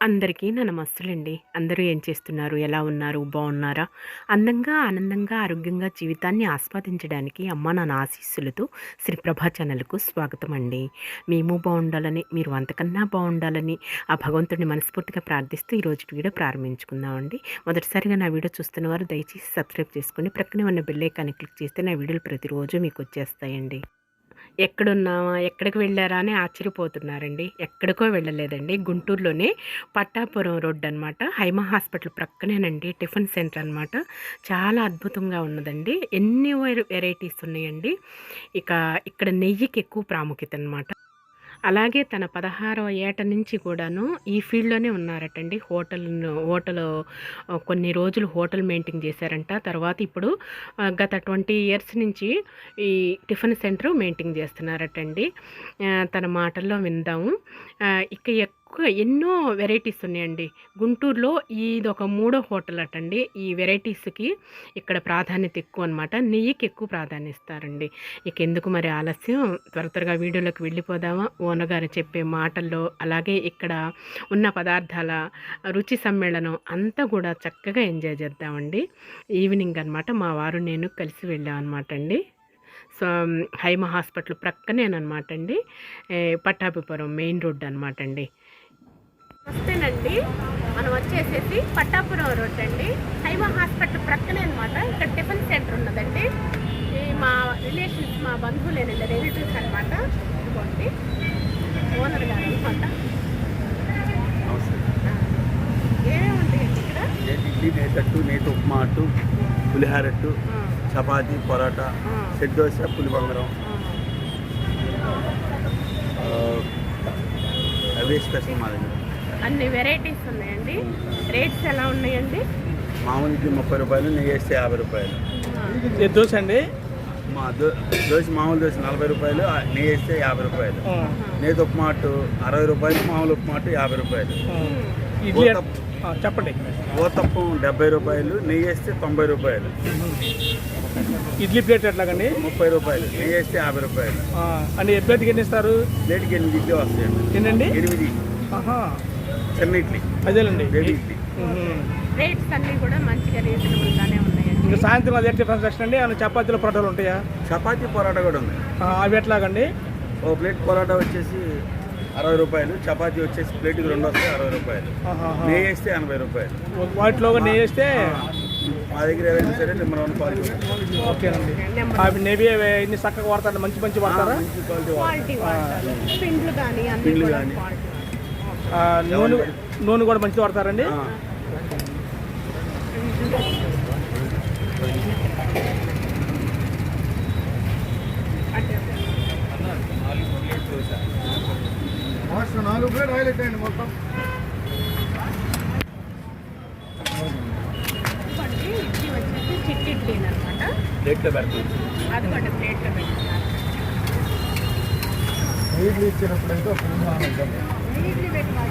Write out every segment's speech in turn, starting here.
అందరికీ నా నమస్తులండి. అందరూ ఏం చేస్తున్నారు? ఎలా ఉన్నారు? బాగున్నారా? అందంగా ఆనందంగా ఆరోగ్యంగా జీవితాన్ని ఆస్వాదించడానికి అమ్మ నాన్న ఆశీస్సులతో శ్రీప్రభా ఛానల్కు స్వాగతం అండి మేము బాగుండాలని మీరు అంతకన్నా బాగుండాలని ఆ భగవంతుడిని మనస్ఫూర్తిగా ప్రార్థిస్తూ ఈరోజు వీడియో ప్రారంభించుకుందామండి. మొదటిసారిగా నా వీడియో చూస్తున్న వారు దయచేసి సబ్స్క్రైబ్ చేసుకుని ప్రక్కనే ఉన్న బెల్లైకాన్ని క్లిక్ చేస్తే నా వీడియోలు ప్రతిరోజు మీకు వచ్చేస్తాయండి. ఎక్కడున్నామా ఎక్కడికి వెళ్ళారా అని ఆశ్చర్యపోతున్నారండి. ఎక్కడికో వెళ్ళలేదండి. గుంటూరులోనే పట్టాపురం రోడ్ అనమాట హైమా హాస్పిటల్ ప్రక్కనేనండి. టిఫిన్ సెంటర్ అనమాట చాలా అద్భుతంగా ఉన్నదండి. ఎన్ని వెరైటీస్ ఉన్నాయండి. ఇక ఇక్కడ నెయ్యికి ఎక్కువ ప్రాముఖ్యత అనమాట అలాగే తన పదహారవ ఏట నుంచి కూడాను ఈ ఫీల్డ్లోనే ఉన్నారటండి. హోటల్ హోటల్ కొన్ని రోజులు హోటల్ మెయింటైన్ చేశారంట. తర్వాత ఇప్పుడు గత ట్వంటీ ఇయర్స్ నుంచి ఈ టిఫిన్ సెంటర్ మెయింటైన్ చేస్తున్నారటండి. తన మాటల్లో విందాము. ఆ, ఇక ఎక్కువ ఎన్నో వెరైటీస్ ఉన్నాయండి. గుంటూరులో ఇది ఒక మూడో హోటల్ అటండి ఈ వెరైటీస్కి ఇక్కడ ప్రాధాన్యత ఎక్కువ అనమాట నెయ్యికి ఎక్కువ ప్రాధాన్యత ఇస్తారండి. ఇక ఎందుకు మరి ఆలస్యం? త్వర త్వరగా వీడియోలోకి వెళ్ళిపోదామా? ఓనర్ గారు చెప్పే మాటల్లో అలాగే ఇక్కడ ఉన్న పదార్థాల రుచి సమ్మేళనం అంతా కూడా చక్కగా ఎంజాయ్ చేద్దామండి. ఈవినింగ్ అనమాట మా వారు నేను కలిసి వెళ్ళామన్నమాట అండి సో హైమ హాస్పిటల్ ప్రక్కనేనమాట అండి పట్టాభిపురం మెయిన్ రోడ్ అనమాట అండి వస్తేనండి మనం వచ్చేసేసి పట్టాపురం రోడ్ అండి. హైమ హాస్పిటల్ ప్రక్కనే అనమాట ఇక్కడ టిఫిన్ సెంటర్ ఉన్నదండి. ఈ మా రిలేషన్స్ మా బంధువులేనండి రిలేటివ్స్ అనమాట ఇదిగోండి. ఓనర్ గారు అనమాట ఏమేమి ఉంటాయండి ఇక్కడ? ఇడ్లీ నేతట్టు నేతి ఉప్మా అట్టు పులిహారట్టు చపాతి పొరాటా సెట్ దోశ పులిబంగరం అవే స్పెషల్ మా దగ్గర అన్ని వెరైటీస్ ఉన్నాయండి. రేట్స్ ఎలా ఉన్నాయండి? మామూలు ఇడ్లీ ముప్పై రూపాయలు నెయ్యి వేస్తే యాభై రూపాయలు. దోశ అండి? మా దో దోశ మామూలు దోశ నలభై రూపాయలు నెయ్యి వేస్తే యాభై రూపాయలు. నేతి ఉప్మా అట్టు అరవై రూపాయలు మామూలు ఉప్మా అట్టు యాభై రూపాయలు. చెప్పండి. ఊతప్పం డెబ్బై రూపాయలు నెయ్యి వేస్తే తొంభై రూపాయలు. ఇడ్లీ ప్లేట్ ఎట్లాగండి? ముప్పై రూపాయలు నెయ్యి వేస్తే యాభై రూపాయలు. అంటే ప్లేట్కి ఎన్ని ఇస్తారు? ప్లేట్కి ఎనిమిది ఇడ్లీ వస్తాయండి. ఎన్నండి? ఎనిమిది. ఆహా చిన్న ఇడ్లీ అదేలండి బేబీ ఇడ్లీ మ్మ్. రేట్స్ అన్నీ కూడా మంచిగా రీజనబుల్ గానే ఉన్నాయండి. ఇంకా సాయంత్రం అదే టిఫిన్ సెక్షన్ అండి. ఏమైనా చపాతీలు పొరటాలు ఉంటాయా? చపాతీ పొరాటా కూడా ఉంది ఆ, అవి ఎట్లాగండి? ఓ ప్లేట్ పొరాటా వచ్చేసి అరవై రూపాయలు. చపాతీ వచ్చేసి ప్లేట్కి రెండు వస్తాయి అరవై రూపాయలు. నెయ్యి వేస్తే ఎనభై రూపాయలు. వాటిలో కూడా నెయ్యి వేస్తే మా దగ్గర ఏదైనా సరే నెంబర్ వన్ క్వాలిటీ ఓకేనండి. అవి నెయ్యి ఇన్ని చక్కగా వాడతారు మంచి మంచి వాడతారా? పిండ్లు కానీ. నూనె నూనె కూడా మంచిది వాడతారండి. నాలుగు ప్లేట్ ఆయిల్ ఎట్టండి మొత్తం. ప్లేట్లో అది కూడా ప్లేట్లో పెట్టుకున్నారు ఇడ్లీ ఇచ్చినప్పుడు ఇడ్లీ పెడతా.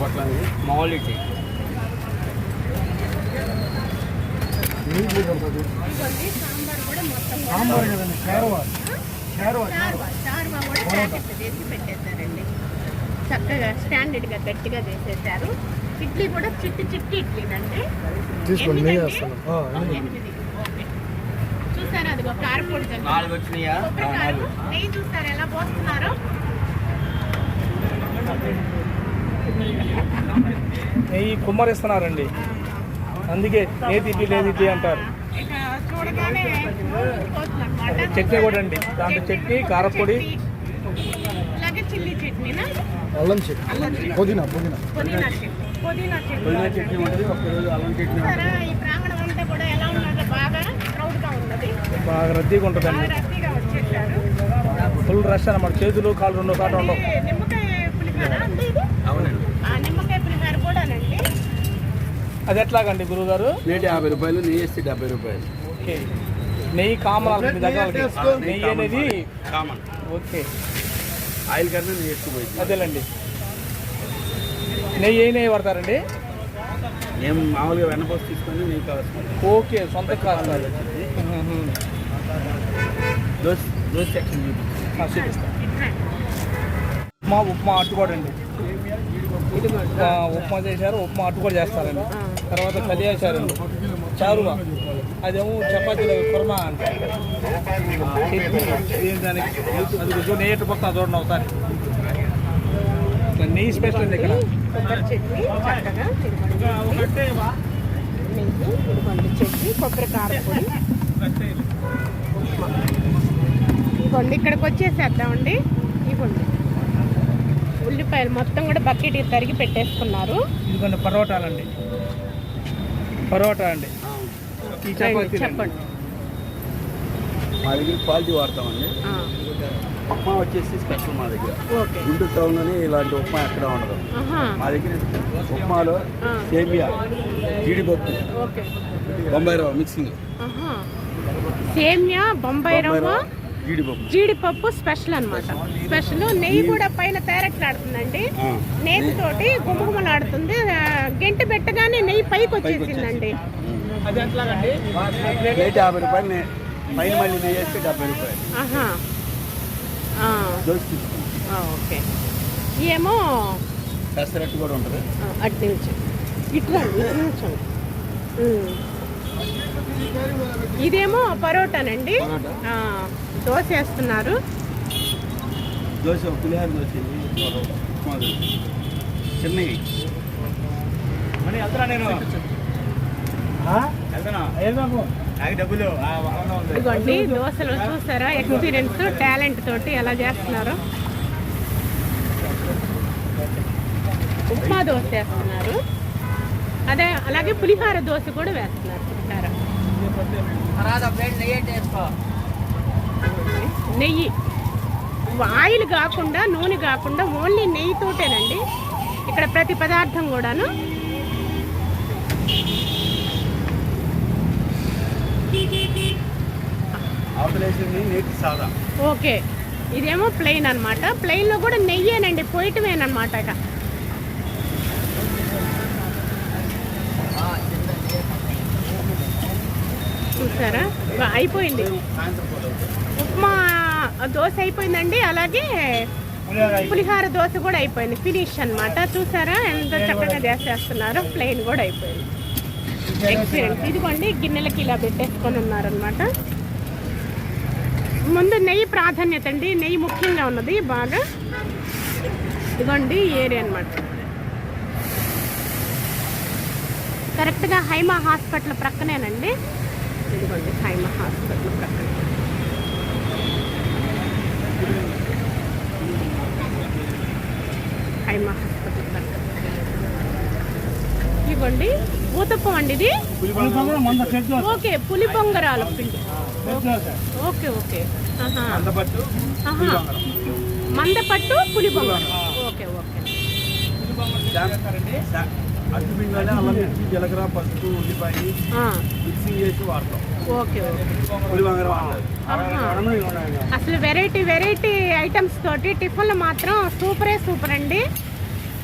పట్ల ఇడ్లీ ఇడ్లీ సాంబార్ కదండి షేర్వా షేర్వా చార్వా కూడా ప్యాకెట్ చేసి పెట్టేశారండి చక్కగా స్టాండర్డ్గా గట్టిగా చేసేసారు ఇడ్లీ కూడా చిట్టి చిట్టి? వేస్తాను. ఆ, ఎనిమిది. చూసారా? అదిగో కారపొడి చల్లారు. నాలుగు వచ్చినాయా? కొబ్బరి కారం. నెయ్యి చూసారు? ఎలా పోస్తున్నారు? నెయ్యి కుమ్మరిస్తున్నారండి. అందుకే నేతి ఇడ్లీ లేదు ఇడ్లీ అంటారు. చట్నీ కూడా అండి. దాంట్లో చట్నీ కారపొడి అలాగే చిల్లీ చట్నీనా అల్లం చట్నీ. పుదీనా పుదీనా. పుదీనా చట్నీ. పుదీనా పుదీనా చట్నీ చట్నీ ఉంటుంది. అల్లం చట్నీ చూసారా ఈ ప్రాంగణం అంతా కూడా ఎలా ఉన్నదో బాగా క్రౌడ్గా ఉన్నది బాగా రద్దీగా బాగా ఉంటుందండి ఫుల్ రష్ అన్నమాట. చేతులు కాళ్ళు రెండు సార్లు ఉండవు ఇది నిమ్మకాయ పులిహార అంటే ఇది? అవునండి. ఆ నిమ్మకాయ పులిహార కూడానండి. అది ఎట్లాగండి గురువుగారు? ప్లేట్ యాభై రూపాయలు నెయ్యి వేస్తే డెబ్బై రూపాయలు. ఓకే. నెయ్యి కామన్ మీ దగ్గర. నెయ్యి అనేది కామన్. ఓకే. ఆయిల్ కన్నా నెయ్యి ఎక్కువ అదేలేండి. నెయ్యి ఏ నెయ్యి పడతారండి మేము మామూలుగా వెన్నపోసి తీసుకొని నెయ్యి కావాల్సింది ఓకే సొంత కాదు. దోశ దోశ సెక్షన్ చూపిస్తాను ఉప్మా ఉప్మా అట్టు కూడా అండి. ఉప్మా చేశారు ఉప్మా అట్టు కూడా చేస్తారండి. తర్వాత కలి వేశారండి చారువా. అదేమో చపాతీలో కుర్మా అంటే. దానికి? అది కొంచెం నెయ్యి ఎట్టు పక్కన చూడండి ఇట్లా నెయ్యి స్పెషల్ అండి ఇక్కడ. చట్నీ కొబ్బరి కారపొడి ఇదిగోండి ఇక్కడికి వచ్చేసేద్దామండి. ఇదిగోండి. ఉల్లిపాయలు మొత్తం కూడా బకెట్ తరిగి పెట్టేసుకున్నారు. ఇదిగోండి పరోటాలండి. పరోటా అండి చెప్పండి. మా దగ్గర క్వాలిటీ వాడతామండి. ఉప్మా వచ్చేసి స్పెషల్ మా దగ్గర. ఓకే. గుంటూరు టౌన్లోని ఇలాంటి ఉప్మా ఎక్కడ ఉండదు. మా దగ్గర ఉప్మాలో సేమియా జీడిపప్పు ఓకే. బొంబాయి రవ్వ మిక్సింగ్. సేమ్యా బొంబాయి రవ్వ జీడిపప్పు. స్పెషల్ అన్నమాట. స్పెషల్ నెయ్యి కూడా పైన తేరట్లాడుతుందండి ఆ. నేతి తోటి గుమగుమలాడుతుంది గెంటి పెట్టగానే నెయ్యి పైకి వచ్చేసిందండి. నెయ్యి ఓకే. ఏమో పెసరట్టు కూడా ఉంటుంది. ఇదేమో పరోటానండి. దోశ వేస్తున్నారు. దోశ పులిహార దోశ మరి వెళ్తారా నేను. వెళ్తానా వెళ్దాము నాకు డబ్బులు. ఆ, వాహనం ఉంది. ఇదిగోండి దోశలు చూసారా? ఎక్స్పీరియన్స్ టాలెంట్ తోటి ఎలా చేస్తున్నారు? ఉప్మా దోశ వేస్తున్నారు. అదే అలాగే పులిహార దోశ కూడా వేస్తున్నారు. పులిహార. నెయ్యి. ఆయిల్ కాకుండా నూనె కాకుండా ఓన్లీ నెయ్యితోటేనండి. ఇక్కడ ప్రతి పదార్థం కూడాను. ఓకే. ఇదేమో ప్లెయిన్ అనమాట ప్లెయిన్లో కూడా నెయ్యేనండి పోయిటమేనమాట ఇక. చూసారా? అయిపోయింది. ఉప్మా దోశ అయిపోయిందండి అలాగే పులిహార దోశ కూడా అయిపోయింది. ఫినిష్ అనమాట చూసారా? ఎంత చక్కగా చేసేస్తున్నారు ప్లెయిన్ కూడా అయిపోయింది. ఎక్స్పీరియన్స్ ఇదిగోండి గిన్నెలకి ఇలా పెట్టేసుకొని ఉన్నారనమాట ముందు నెయ్యి ప్రాధాన్యత అండి. నెయ్యి ముఖ్యంగా ఉన్నది బాగా. ఇదిగోండి ఏరియా అనమాట కరెక్ట్గా హైమా హాస్పిటల్ ప్రక్కనేనండి. ఇదిగోండి హైమా హాస్పిటల్ ప్రక్కనే హైమా హాస్పిటల్ ప్రక్కన ఇవ్వండి ఊతప్పం అండి ఇది? ఓకే పులి బొంగరాలు పిండి. Okay okay. మందపట్టు పులి బొంగరం ఓకే ఓకే. అట్టు పిండిలోనే అల్లం మిర్చి జీలకర్ర పసుపు ఉల్లిపాయ చేసి వాడతాం. ఓకే. అసలు వెరైటీ వెరైటీ ఐటమ్స్ తోటి టిఫిన్లు మాత్రం సూపరే సూపర్ అండి.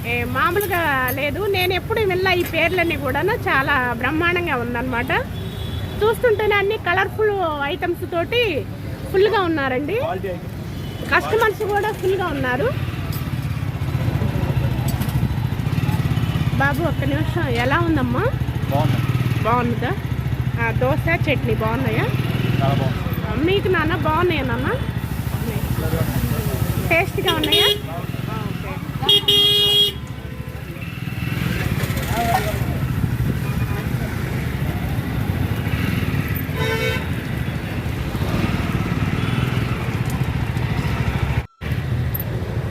ఏ, మామూలుగా లేదు. నేను ఎప్పుడు వెళ్ళా ఈ పేర్లన్నీ కూడాను చాలా బ్రహ్మాండంగా ఉందన్నమాట. చూస్తుంటేనే అన్ని కలర్ఫుల్ ఐటమ్స్ తోటి ఫుల్గా ఉన్నారండి. కస్టమర్స్ కూడా ఫుల్గా ఉన్నారు. బాబు ఒక్క నిమిషం. ఎలా ఉందమ్మా? బాగుంది? దోశ చట్నీ బాగున్నాయా? మీకు నాన్న బాగున్నాయా నాన్న? టేస్ట్గా ఉన్నాయా.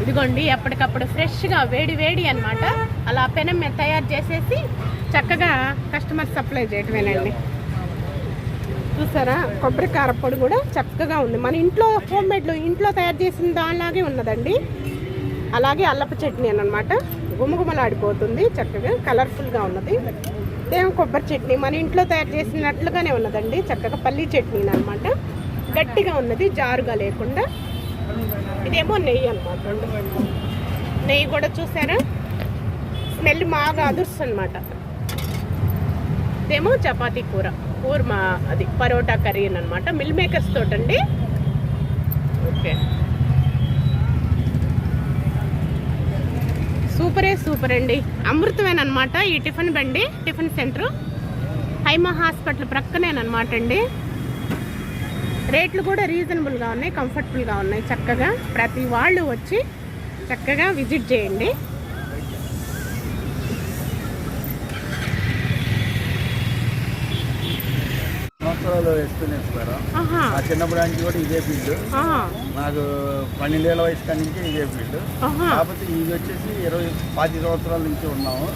ఇదిగోండి ఎప్పటికప్పుడు ఫ్రెష్గా వేడి వేడి అన్నమాట. అలా పెనం మీద తయారు చేసేసి చక్కగా కస్టమర్ సప్లై చేయటమేనండి. చూసారా? కొబ్బరి కారప్పొడి కూడా చక్కగా ఉంది. మన ఇంట్లో హోమ్ మేడ్లో ఇంట్లో తయారు చేసిన దానిలాగే ఉన్నదండి. అలాగే అల్లప చట్నీ అనమాట గుమగుమలాడిపోతుంది చక్కగా కలర్ఫుల్గా ఉన్నది. ఇదేమో కొబ్బరి చట్నీ. మన ఇంట్లో తయారు చేసినట్లుగానే ఉన్నదండి. చక్కగా పల్లీ చట్నీ అనమాట గట్టిగా ఉన్నది జారుగా లేకుండా. ఇదేమో నెయ్యి అనమాట నెయ్యి కూడా చూసారా? స్మెల్ బాగా అదుర్స్ అనమాట ఇదేమో చపాతీ కూర. కూర్మా అది పరోటా కర్రీ అనమాట మిల్ మేకర్స్ తోటండి. ఓకే. సూపరే సూపర్ అండి అమృతమేనమాట ఈ టిఫిన్ బండి టిఫిన్ సెంటర్. హైమా హాస్పిటల్ ప్రక్కనేనమాట అండి రేట్లు కూడా రీజనబుల్గా ఉన్నాయి కంఫర్టబుల్గా ఉన్నాయి చక్కగా. ప్రతి వాళ్ళు వచ్చి చక్కగా విజిట్ చేయండి. సంవత్సరాలు ఎక్స్పీరియన్స్ మేడం ఆ చిన్నప్పటి నుంచి కూడా ఇదే ఫీల్డ్ నాకు పన్నెండేళ్ళ వయసు కాడి నుంచి ఇదే ఫీల్డ్ కాకపోతే ఇది వచ్చేసి ఇరవై పాతి సంవత్సరాల నుంచి ఉన్నాము.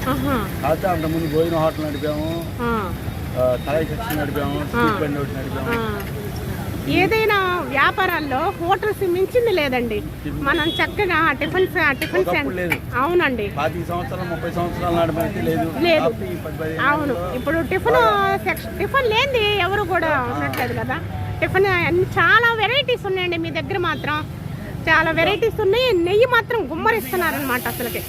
కాకపోతే అంతకుముందు భోజన హోటల్ నడిపాము. కళాయి సెక్షన్ నడిపాము స్ట్రీట్ బండి ఒకటి నడిపాము. ఏదైనా వ్యాపారాల్లో హోటల్స్ మించింది లేదండి. మనం చక్కగా టిఫిన్ టిఫిన్. అవునండి. లేదు. అవును. ఇప్పుడు టిఫిన్ టిఫిన్ లేనిది ఎవరు కూడా ఉండట్లేదు కదా. టిఫిన్ చాలా వెరైటీస్ ఉన్నాయండి మీ దగ్గర మాత్రం. చాలా వెరైటీస్ ఉన్నాయి. నెయ్యి మాత్రం గుమ్మరిస్తున్నారనమాట అసలుకి.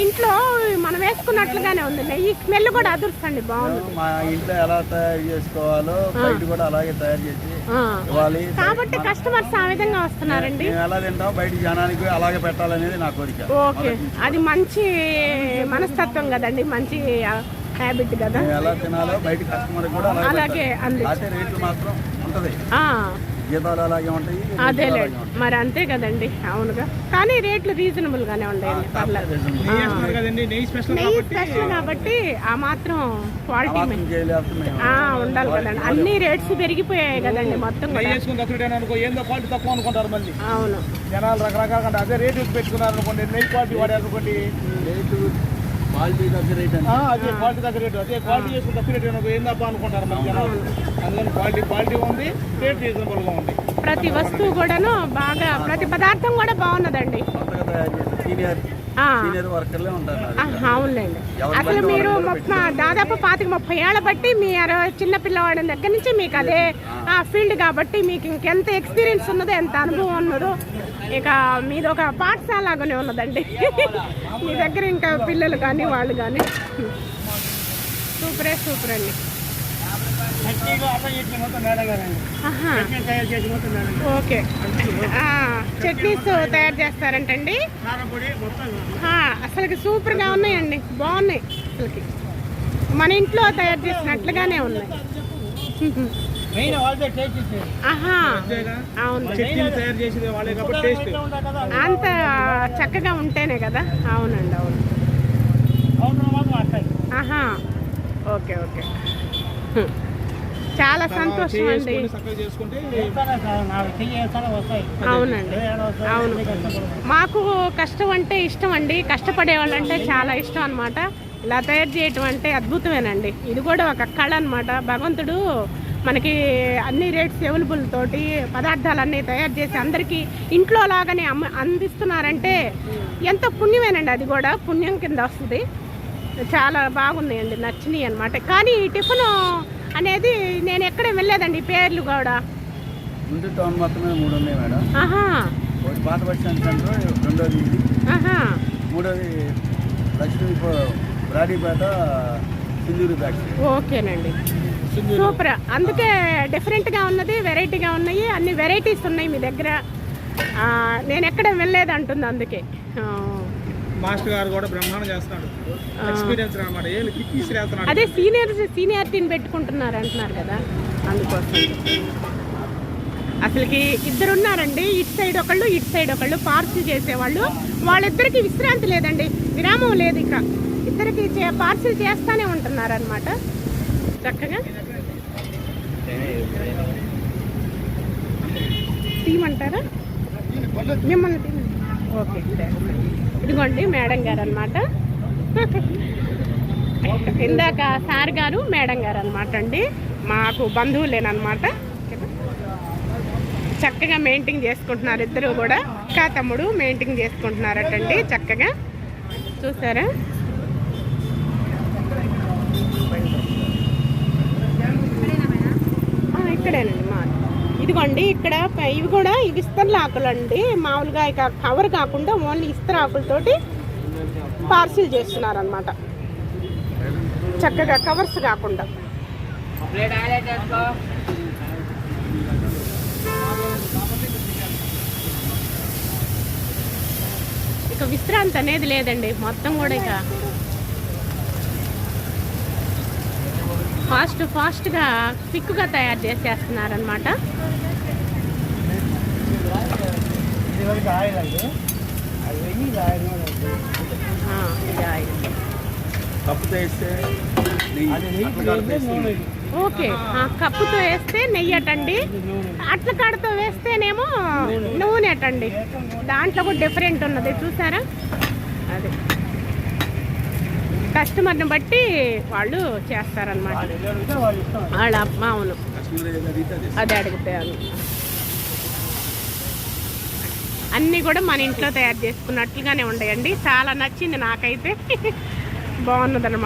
ఇంట్లో మనం వేసుకున్నట్లుగానే ఉంది. నెయ్యి స్మెల్ కూడా అదురుస్తండి బాగుంది. మా ఇంట్లో ఎలా తయారు చేసుకోవాలో బయట కూడా అలాగే తయారు చేసి ఆ. ఇవ్వాలి. కాబట్టి కస్టమర్స్ ఆ విధంగా వస్తున్నారండి. మేము ఎలా తింటాం? బయట జనానికి అలాగే పెట్టాలనేది నా కోరిక. ఓకే. అది మంచి మనస్తత్వం కదండి. మంచి హ్యాబిట్ కదా. మేము ఎలా తినాలో బయట కస్టమర్ కూడా అలాగే అలాగే అంది అయితే రేట్లు మాత్రం ఉంటది. ఆ, జీతాలు అలాగే ఉంటాయి ఉంటాయి. మరి అంతే కదండి అవునుగా. కానీ రేట్లు రీజనబుల్ గానే ఉన్నాయండి పర్లేదు. నెయ్యి స్పెషల్ కాబట్టి ఆ మాత్రం క్వాలిటీ ఉండాలి కదండి. అన్ని రేట్స్ పెరిగిపోయాయి కదండి మొత్తం అవును. జనాలు రకరకాల అదే రేటు పెట్టుకున్నారు అనుకోండి నెయ్యి క్వాలిటీ వాడారు అనుకోండి. రేటు క్వాలిటీ దగ్గర రేట్ ఆ, అదే క్వాలిటీ తగ్గ రేటు అదే క్వాలిటీ చేసుకుని తక్కువ రేటు ఏందప్ప అనుకుంటారు మళ్ళీ జనాలు. అందుకని క్వాలిటీ క్వాలిటీ ఉంది రేట్ రీజనబుల్గా ఉంది. ప్రతి వస్తువు కూడాను బాగా ప్రతి పదార్థం కూడా బాగున్నదండి. సీనియర్ సీనియర్ వర్కర్లే ఉంటారు. అవునులేండి. అసలు మీరు దాదాపు పాతిక ముప్పై ఏళ్ళ బట్టి మీ అరవై చిన్న పిల్లవాడి దగ్గర నుంచి మీకు అదే ఆ. ఫీల్డ్ కాబట్టి మీకు ఇంకెంత ఎక్స్పీరియన్స్ ఉన్నదో ఎంత అనుభవం ఉన్నదో ఇక మీది ఒక పాఠశాల లాగానే ఉన్నదండి. మీ దగ్గర ఇంకా పిల్లలు కానీ వాళ్ళు కానీ. సూపరే సూపర్ అండి. ఓకే. చట్నీస్ తయారు చేస్తారంటండి? అసలుకి సూపర్గా ఉన్నాయండి. బాగున్నాయి అసలుకి. మన ఇంట్లో తయారు చేసినట్లుగానే ఉన్నాయి. అంత చక్కగా ఉంటేనే కదా? అవునండి అవును. ఆహా. Okay okay. చాలా సంతోషం అండి. అవునండి. అవును. మాకు కష్టం అంటే ఇష్టం అండి. కష్టపడే వాళ్ళంటే చాలా ఇష్టం అన్నమాట. ఇలా తయారు చేయటం అంటే అద్భుతమేనండి. ఇది కూడా ఒక కళ అన్నమాట. భగవంతుడు మనకి అన్ని రేట్స్ అవైలబుల్ తోటి పదార్థాలన్నీ తయారు చేసి అందరికీ ఇంట్లో లాగానే అమ్మ అందిస్తున్నారంటే ఎంతో పుణ్యమేనండి. అది కూడా పుణ్యం కింద వస్తుంది. చాలా బాగున్నాయండి. నచ్చినాయి అనమాట కానీ ఈ టిఫిన్ అనేది నేను ఎక్కడ వెళ్ళలేదండి పేర్లు కూడా. ముందు టౌన్ మొత్తమే మూడు ఉన్నాయి మేడం. ఆహా. ఒకటి పాత బస్ స్టాండ్ సెంటర్ రెండోది ఇది. ఆహా. మూడోది లక్ష్మీ బ్రాడీపేట సింధూరి ఫ్యాక్టరీ ఓకేనండి. సూపర్. అందుకే డిఫరెంట్గా ఉన్నది వెరైటీగా ఉన్నాయి అన్ని వెరైటీస్ ఉన్నాయి మీ దగ్గర. నేను ఎక్కడ వెళ్ళలేదు అంటుంది అందుకే. మాస్టర్ గారు కూడా బ్రహ్మాండం చేస్తున్నాడు. ఎక్స్పీరియన్స్ అనమాట ఏళ్ళు కిక్కీస్ చేస్తున్నాడు అదే సీనియర్ సీనియారిటీని పెట్టుకుంటున్నారు అంటున్నారు కదా. అందుకోసం. అసలుకి ఇద్దరు ఉన్నారండి ఇటు సైడ్ ఒకళ్ళు ఇటు సైడ్ ఒకళ్ళు పార్సిల్ చేసేవాళ్ళు. వాళ్ళిద్దరికి విశ్రాంతి లేదండి. విరామం లేదు ఇక ఇద్దరికి పార్సిల్ చేస్తానే ఉంటున్నారు అనమాట చక్కగా. తీయమంటారా? మిమ్మల్ని? ఓకే. ఇదిగోండి మేడం గారు అనమాట ఇందాక సార్ గారు మేడం గారు అనమాట అండి. మాకు బంధువులేనమాట చక్కగా మెయింటైన్ చేసుకుంటున్నారు ఇద్దరు కూడా. అక్క తమ్ముడు మెయింటైన్ చేసుకుంటున్నారటండి చక్కగా. చూసారా? ఇక్కడేనండి. ఇదిగోండి ఇక్కడ ఇవి కూడా ఇవి ఇస్తర్ల ఆకులు అండి. మామూలుగా ఇక కవర్ కాకుండా ఓన్లీ ఇస్తర ఆకులతోటి పార్సిల్ చేస్తున్నారు అనమాట చక్కగా కవర్స్ కాకుండా. ఇక విశ్రాంతి అనేది లేదండి మొత్తం కూడా ఇక ఫాస్ట్ ఫాస్ట్గా క్విక్గా తయారు చేసేస్తున్నారనమాట ఇది వరకు ఆయిల్ అండి అది వెయ్యి ఇది ఆయిల్ ఇది ఆయిల్ కప్పుతో వేస్తే. ఓకే. ఆ, కప్పుతో వేస్తే నెయ్యి అటండి. అట్ల కాడతో వేస్తేనేమో నూనె అటండి. దాంట్లో కూడా డిఫరెంట్ ఉన్నది చూసారా? అది. కస్టమర్ని బట్టి వాళ్ళు చేస్తారనమాట వాళ్ళు అవును. కస్టమర్ ఏది అడిగితే అది ఇస్తాం. అది అడుగుతాను అన్నీ కూడా మన ఇంట్లో తయారు చేసుకున్నట్లుగానే ఉన్నాయండి చాలా నచ్చింది నాకైతే. వాడలేదు.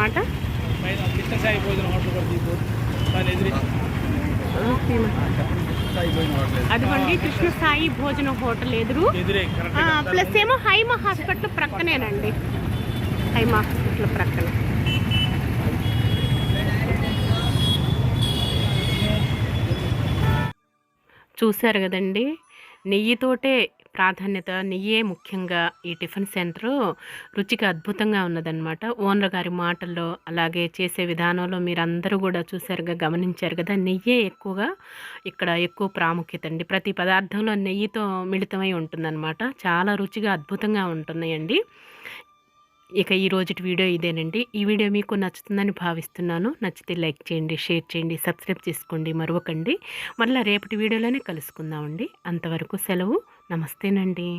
అదిగోండి కృష్ణ సాయి భోజన హోటల్ ఎదురు. ప్లస్ ఏమో హైమా హాస్పిటల్ ప్రక్కనేనండి. హైమా హాస్పిటల్ ప్రక్కన. చూశారు కదండి నెయ్యితోటే ప్రాధాన్యత నెయ్యే ముఖ్యంగా ఈ టిఫిన్ సెంటర్ రుచికి అద్భుతంగా ఉన్నదన్నమాట. ఓనర్ గారి మాటల్లో అలాగే చేసే విధానంలో మీరందరూ కూడా చూశారుగా గమనించారు కదా నెయ్యే ఎక్కువగా ఇక్కడ ఎక్కువ ప్రాముఖ్యత అండి. ప్రతి పదార్థంలో నెయ్యితో మిళితమై ఉంటుందన్నమాట. చాలా రుచిగా అద్భుతంగా ఉంటున్నాయండి. ఇక ఈ రోజుటి వీడియో ఇదేనండి. ఈ వీడియో మీకు నచ్చుతుందని భావిస్తున్నాను. నచ్చితే లైక్ చేయండి షేర్ చేయండి సబ్స్క్రైబ్ చేసుకోండి మరొకండి. మళ్ళీ రేపటి వీడియోలోనే కలుసుకుందామండి. అంతవరకు సెలవు. నమస్తేనండి.